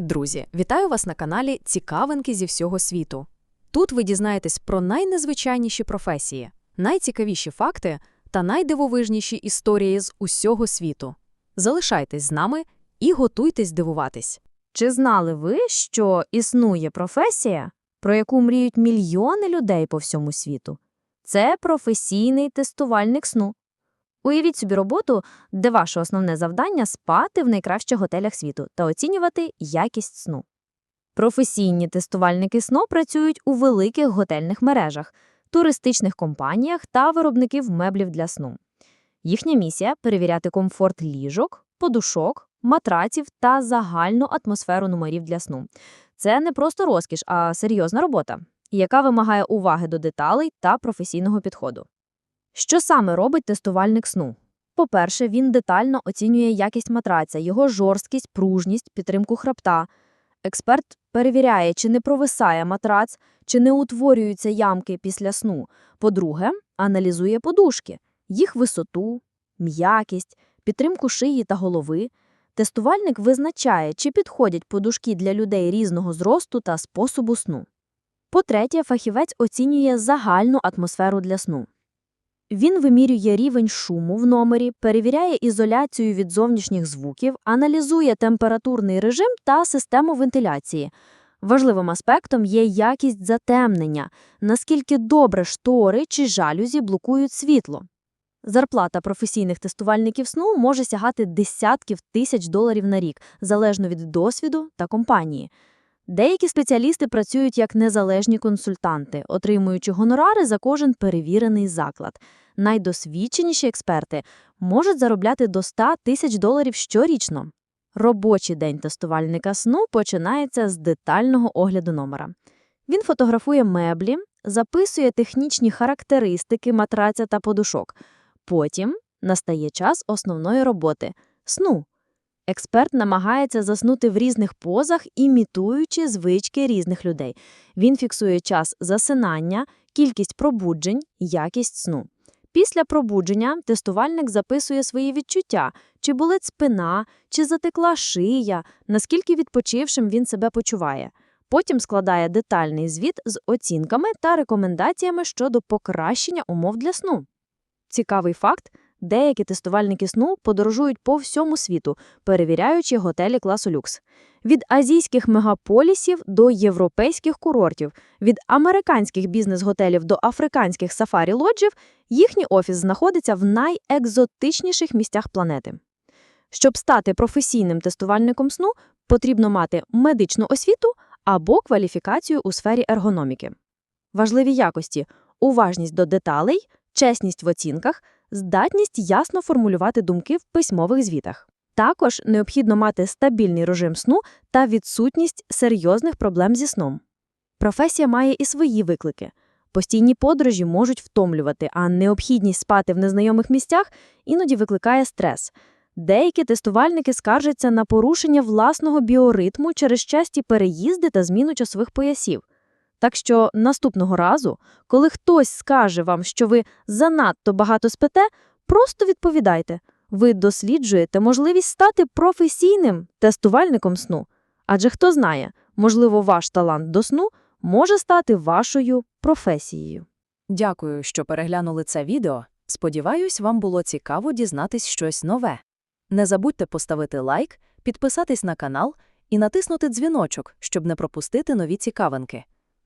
Привіт, друзі! Вітаю вас на каналі Цікавинки зі всього світу. Тут ви дізнаєтесь про найнезвичайніші професії, найцікавіші факти та найдивовижніші історії з усього світу. Залишайтесь з нами і готуйтесь дивуватись. Чи знали ви, що існує професія, про яку мріють мільйони людей по всьому світу? Це професійний тестувальник сну. Уявіть собі роботу, де ваше основне завдання спати в найкращих готелях світу та оцінювати якість сну. Професійні тестувальники сну працюють у великих готельних мережах, туристичних компаніях та виробників меблів для сну. Їхня місія перевіряти комфорт ліжок, подушок, матраців та загальну атмосферу номерів для сну. Це не просто розкіш, а серйозна робота, яка вимагає уваги до деталей та професійного підходу. Що саме робить тестувальник сну? По-перше, він детально оцінює якість матраця, його жорсткість, пружність, підтримку хребта. Експерт перевіряє, чи не провисає матрац, чи не утворюються ямки після сну. По-друге, аналізує подушки, їх висоту, м'якість, підтримку шиї та голови. Тестувальник визначає, чи підходять подушки для людей різного зросту та способу сну. По-третє, фахівець оцінює загальну атмосферу для сну. Він вимірює рівень шуму в номері, перевіряє ізоляцію від зовнішніх звуків, аналізує температурний режим та систему вентиляції. Важливим аспектом є якість затемнення, наскільки добре штори чи жалюзі блокують світло. Зарплата професійних тестувальників сну може сягати десятків тисяч доларів на рік, залежно від досвіду та компанії. Деякі спеціалісти працюють як незалежні консультанти, отримуючи гонорари за кожен перевірений заклад. Найдосвідченіші експерти можуть заробляти до 100 тисяч доларів щорічно. Робочий день тестувальника сну починається з детального огляду номера. Він фотографує меблі, записує технічні характеристики матраця та подушок. Потім настає час основної роботи сну. Експерт намагається заснути в різних позах, імітуючи звички різних людей. Він фіксує час засинання, кількість пробуджень, якість сну. Після пробудження тестувальник записує свої відчуття, чи болить спина, чи затекла шия, наскільки відпочившим він себе почуває. Потім складає детальний звіт з оцінками та рекомендаціями щодо покращення умов для сну. Цікавий факт деякі тестувальники сну подорожують по всьому світу, перевіряючи готелі класу люкс. Від азійських мегаполісів до європейських курортів, від американських бізнес-готелів до африканських сафарі-лоджів їхній офіс знаходиться в найекзотичніших місцях планети. Щоб стати професійним тестувальником сну, потрібно мати медичну освіту або кваліфікацію у сфері ергономіки. Важливі якості уважність до деталей, чесність в оцінках, здатність ясно формулювати думки в письмових звітах. Також необхідно мати стабільний режим сну та відсутність серйозних проблем зі сном. Професія має і свої виклики. Постійні подорожі можуть втомлювати, а необхідність спати в незнайомих місцях іноді викликає стрес. Деякі тестувальники скаржаться на порушення власного біоритму через часті переїзди та зміну часових поясів. Так що наступного разу, коли хтось скаже вам, що ви занадто багато спите, просто відповідайте. Ви досліджуєте можливість стати професійним тестувальником сну. Адже хто знає, можливо, ваш талант до сну може стати вашою професією. Дякую, що переглянули це відео. Сподіваюсь, вам було цікаво дізнатись щось нове. Не забудьте поставити лайк, підписатись на канал і натиснути дзвіночок, щоб не пропустити нові цікавинки.